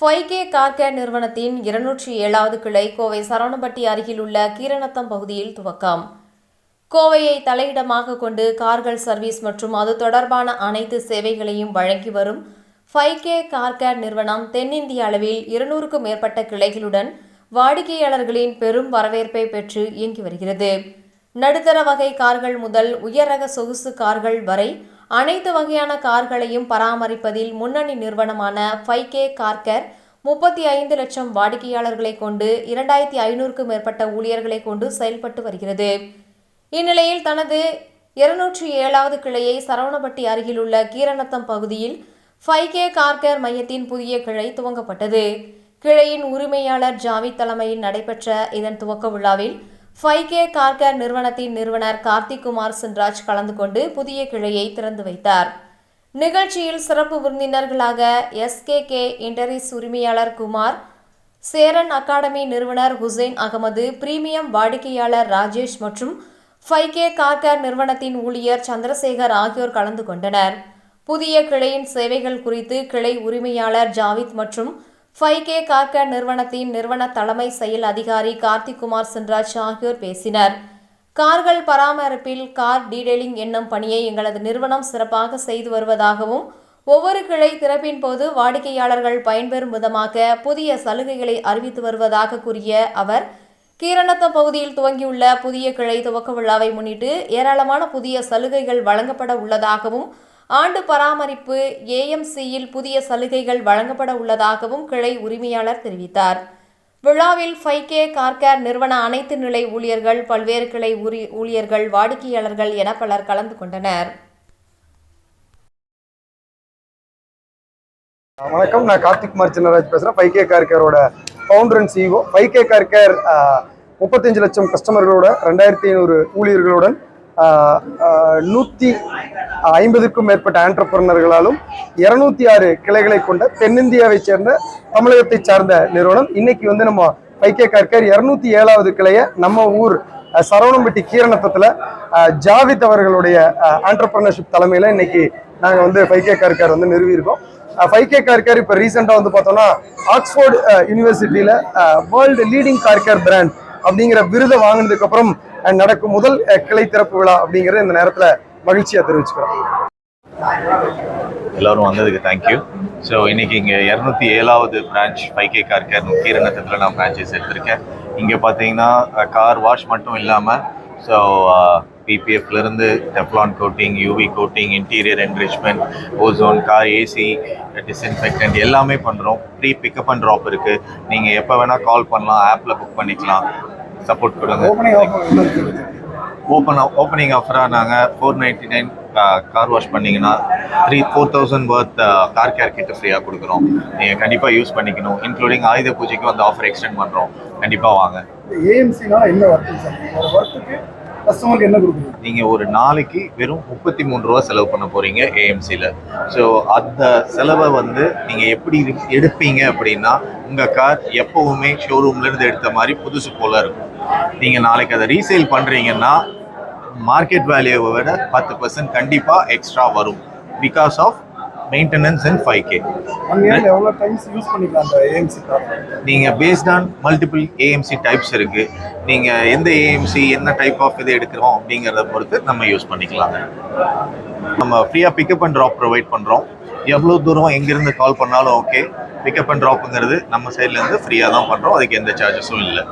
Feige K car care நிறுவனத்தின் இருநூற்றி ஏழாவது கிளை கோவை சரவணப்பட்டி அருகில் உள்ள கீரணத்தம் பகுதியில் துவக்கம். கோவையை தலையிடமாக கொண்டு கார்கள் சர்வீஸ் மற்றும் அது தொடர்பான அனைத்து சேவைகளையும் வழங்கி வரும் ஃபைகே கார்கேர் கார் கேர் நிறுவனம் தென்னிந்திய அளவில் இருநூறுக்கும் மேற்பட்ட கிளைகளுடன் வாடிக்கையாளர்களின் பெரும் வரவேற்பை பெற்று இயங்கி வருகிறது. நடுத்தர வகை கார்கள் முதல் உயர் ரக சொகுசு கார்கள் வரை அனைத்து வகையான கார்களையும் பராமரிப்பதில் முன்னணி நிறுவனமான ஃபைகே கார்கர் முப்பத்தி ஐந்து லட்சம் வாடிக்கையாளர்களை கொண்டு இரண்டாயிரத்தி ஐநூறுக்கும் மேற்பட்ட ஊழியர்களை கொண்டு செயல்பட்டு வருகிறது. இந்நிலையில் தனது இருநூற்றி ஏழாவது கிளையை சரவணப்பட்டி அருகிலுள்ள கீரணத்தம் பகுதியில் ஃபைகே கார்கர் கார்கேர் மையத்தின் புதிய கிளை துவங்கப்பட்டது. கிளையின் உரிமையாளர் ஜாவித் தலைமையில் நடைபெற்ற இதன் துவக்க விழாவில் ஃபைவ் கே கார்கேர் நிறுவனத்தின் நிறுவனர் கார்த்திக் குமார் சின்ராஜ் கலந்து கொண்டு புதிய கிளையை திறந்து வைத்தார். நிகழ்ச்சியில் சிறப்பு விருந்தினர்களாக எஸ்கேகே இன்டரிஸ் உரிமையாளர் குமார் சேரன் அகாடமி நிறுவனர் ஹுசைன் அகமது பிரீமியம் வாடிக்கையாளர் ராஜேஷ் மற்றும் ஃபைவ் கே கார்கேர் நிறுவனத்தின் ஊழியர் சந்திரசேகர் ஆகியோர் கலந்து கொண்டனர். புதிய கிளையின் சேவைகள் குறித்து கிளை உரிமையாளர் ஜாவித் மற்றும் ஃபைவ் கே கார்கேர் நிறுவனத்தின் நிறுவன தலைமை செயல் அதிகாரி கார்த்திக்குமார் சின்ராஜ் ஆகியோர் பேசினர். கார்கள் பராமரிப்பில் கார் டீடெயிலிங் என்னும் பணியை எங்களது நிறுவனம் சிறப்பாக செய்து வருவதாகவும் ஒவ்வொரு கிளை திறப்பின் போது வாடிக்கையாளர்கள் பயன்பெறும் விதமாக புதிய சலுகைகளை அறிவித்து வருவதாக கூறிய அவர் கீரணத்த பகுதியில் துவங்கியுள்ள புதிய கிளை துவக்க விழாவை முன்னிட்டு ஏராளமான புதிய சலுகைகள் வழங்கப்பட உள்ளதாகவும் ஆண்டு பராமரிப்பு ஏஎம்சியில் புதிய சலுகைகள் வழங்கப்பட உள்ளதாகவும் கிளை உரிமையாளர் தெரிவித்தார். விழாவில் ஃபைகே கார்கேர் நிறுவன அனைத்து நிலை ஊழியர்கள் பல்வேறு கிளை உரி ஊழியர்கள் வாடிக்கையாளர்கள் என பலர் கலந்து கொண்டனர். வணக்கம். நான் கார்த்திக் குமார் சின்னராஜ் பேசுகிறேன் five K கார்கேரோட founder and CEO five K car care முப்பத்தஞ்சு லட்சம் கஸ்டமர்களோட ரெண்டாயிரத்தி ஐநூறு ஊழியர்களுடன் நூற்றி ஐம்பதுக்கும் மேற்பட்ட ஆண்டர்பிரினர்களாலும் இருநூத்தி ஆறு கிளைகளை கொண்ட தென்னிந்தியாவை சேர்ந்த தமிழகத்தை சார்ந்த நிறுவனம். இன்னைக்கு வந்து நம்ம வைக்கே கற்கர் இருநூத்தி இரநூத்தி ஏழாவது கிளையை நம்ம ஊர் சரவணம்பட்டி கீரணத்தத்தில் ஜாவித் அவர்களுடைய ஆண்டர்பிரினர்ஷிப் தலைமையில் இன்னைக்கு நாங்கள் வந்து ஃபைகே கே வந்து நிறுவியிருக்கோம். ஃபைகே கே இப்போ ரீசெண்டாக வந்து பார்த்தோம்னா ஆக்ஸ்போர்ட் யூனிவர்சிட்டியில் வேர்ல்டு லீடிங் கார்கர் பிராண்ட் அப்படிங்கிற விருதை வாங்கினதுக்கப்புறம் நடக்கும் முதல் கிளை திறப்பு விழா அப்படிங்கிறது இந்த நேரத்தில் மகிழ்ச்சியாக தெரிவிச்சுக்கிறோம். எல்லாரும் வந்ததுக்கு தேங்க்யூ ஸோ இன்னைக்கு இங்கே இரநூத்தி ஏழாவது branch five K car care கீரணத்தில் நான் பிரான்ச்சஸ் எடுத்திருக்கேன். இங்கே பார்த்தீங்கன்னா கார் வாஷ் மட்டும் இல்லாமல் so பிபிஎஃப்லேருந்து Teflon coating UV coating interior enrichment ozone car AC disinfectant எல்லாமே பண்ணுறோம் ப்ரீ பிக்கப் அண்ட் ட்ராப் இருக்குது நீங்கள் எப்போ வேணால் கால் பண்ணலாம் ஆப்பில் புக் பண்ணிக்கலாம். சப்போர்ட் கொடுங்க. ஓப்பன் ஓப்பனிங் ஆஃபராக நாங்கள் four ninety nine car wash பண்ணிங்கன்னா three four thousand worth car care கிட்ட ஃப்ரீயாக கொடுக்குறோம் நீங்கள் கண்டிப்பாக யூஸ் பண்ணிக்கணும் இன்க்ளூடிங் ஆயுத பூஜைக்கு அந்த ஆஃபர் எக்ஸ்டெண்ட் பண்ணுறோம் கண்டிப்பாக வாங்க. ஏஎம்சினா என்ன ஒர்க்கு சார் ஒரு ஒர்க்குக்கு கஸ்டமருக்கு என்ன கொடுக்குறீங்க? நீங்கள் ஒரு நாளைக்கு வெறும் முப்பத்தி மூணு ரூபா செலவு பண்ண போகிறீங்க ஏஎம்சியில் ஸோ அந்த செலவை வந்து நீங்கள் எப்படி எடுப்பீங்க அப்படின்னா உங்கள் கார் எப்போவுமே ஷோரூம்லேருந்து எடுத்த மாதிரி புதுசு போல் இருக்கும். நீங்கள் நாளைக்கு அதை ரீசேல் பண்ணுறீங்கன்னா மார்க்கெட் வேல்யூவை விட பத்து பர்சன்ட் கண்டிப்பாக எக்ஸ்ட்ரா வரும். Because of maintenance and five K எவ்வளோ டைம்ஸ் யூஸ் பண்ணிக்கலாம் அந்த ஏஎம்சி நீங்கள் based on multiple AMC types இருக்குது நீங்கள் எந்த ஏஎம்சி என்ன டைப் ஆஃப் இது எடுக்கிறோம் அப்படிங்கிறத பொறுத்து நம்ம யூஸ் பண்ணிக்கலாங்க நம்ம ஃப்ரீயாக பிக்கப் அண்ட் ட்ராப் ப்ரொவைட் பண்ணுறோம் எவ்வளோ தூரம் எங்கேருந்து கால் பண்ணாலும் ஓகே பிக்கப் அண்ட் ட்ராப்புங்கிறது நம்ம சைட்லேருந்து ஃப்ரீயாக தான் பண்ணுறோம் அதுக்கு எந்த சார்ஜஸும் இல்லை.